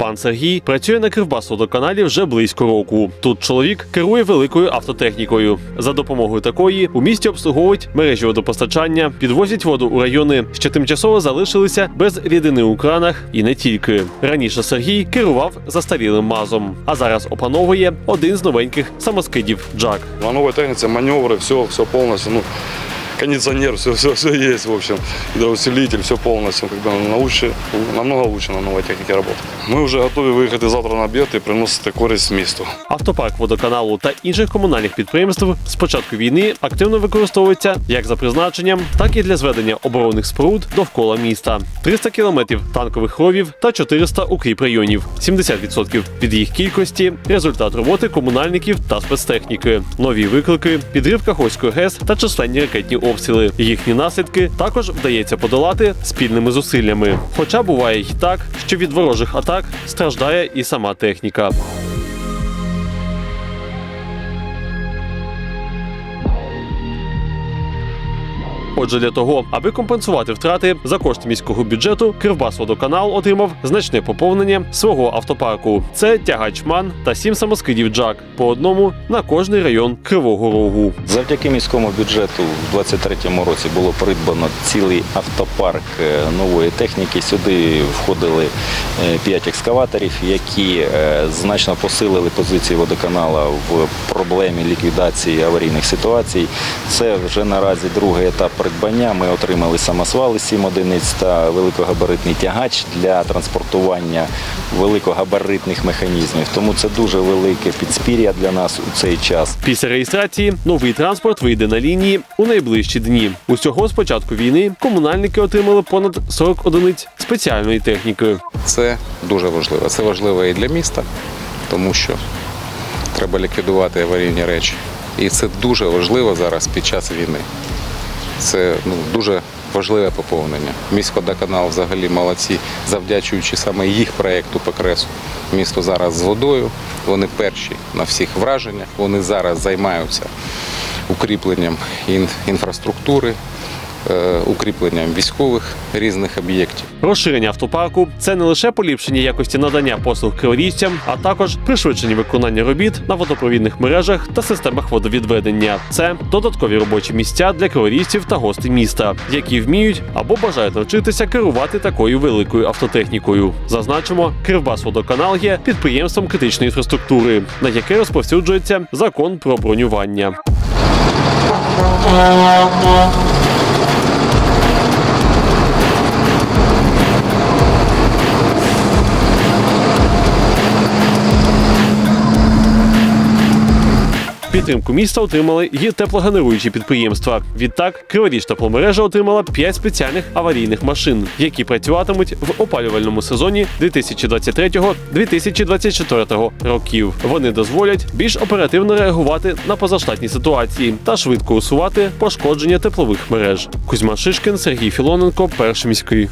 Пан Сергій працює на Кривбасводоканалі вже близько року. Тут чоловік керує великою автотехнікою. За допомогою такої у місті обслуговують мережі водопостачання, підвозять воду у райони, що тимчасово залишилися без рідини у кранах, і не тільки. Раніше Сергій керував застарілим мазом, а зараз опановує один з новеньких самоскидів Джак. На новой технике маневры, все, все полностью, ну, кондиционер, все, все, все есть, в общем, гидроусилитель, все полностью, как бы научше, намного лучше на новой технике работать. Мы уже готовы выехать завтра на обед и приносити користь місту. Автопарк водоканалу та інших комунальних підприємств з початку війни активно використовується як за призначенням, так і для зведення оборонних споруд довкола міста. 300 кілометрів танкових ровів та 400 укріп районів. 70% від їх кількості результат роботи комунальників та спецтехніки. Нові виклики, підрив Каховської ГЕС та численні ракетні обстріли. Їхні наслідки також вдається подолати спільними зусиллями. Хоча буває й так, що від ворожих атак страждає і сама техніка. Отже, для того, аби компенсувати втрати за кошти міського бюджету, Кривбасводоканал отримав значне поповнення свого автопарку. Це тягач МАН та сім самоскидів Джак по одному на кожний район Кривого Рогу. Завдяки міському бюджету в 2023 році було придбано цілий автопарк е, нової техніки. Сюди входили 5 екскаваторів, які е, значно посилили позиції водоканала в проблемі ліквідації аварійних ситуацій. Це вже наразі другий етап придбання. Ми отримали самосвали 7 одиниць та великогабаритний тягач для транспортування великогабаритних механізмів. Тому це дуже велике підспір'я для нас у цей час. Після реєстрації новий транспорт вийде на лінії у найближчі дні. Усього з початку війни комунальники отримали понад 40 одиниць спеціальної техніки. Це дуже важливо. Це важливо і для міста, тому що треба ліквідувати аварійні речі. І це дуже важливо зараз під час війни. Це ну, дуже важливе поповнення. Міськводоканал взагалі молодці, завдячуючи саме їх проєкту по кресу. Місто зараз з водою, вони перші на всіх враженнях, вони зараз займаються укріпленням інфраструктури, укріпленням військових різних об'єктів. Розширення автопарку це не лише поліпшення якості надання послуг криворіжцям, а також пришвидшення виконання робіт на водопровідних мережах та системах водовідведення. Це додаткові робочі місця для криворіжців та гостей міста, які вміють або бажають навчитися керувати такою великою автотехнікою. Зазначимо, Кривбасводоканал є підприємством критичної інфраструктури, на яке розповсюджується закон про бронювання. Підтримку міста отримали і теплогенеруючі підприємства. Відтак, Криворіж тепломережа отримала 5 спеціальних аварійних машин, які працюватимуть в опалювальному сезоні 2023-2024 років. Вони дозволять більш оперативно реагувати на позаштатні ситуації та швидко усувати пошкодження теплових мереж. Кузьма Шишкін, Сергій Філоненко, перший міський.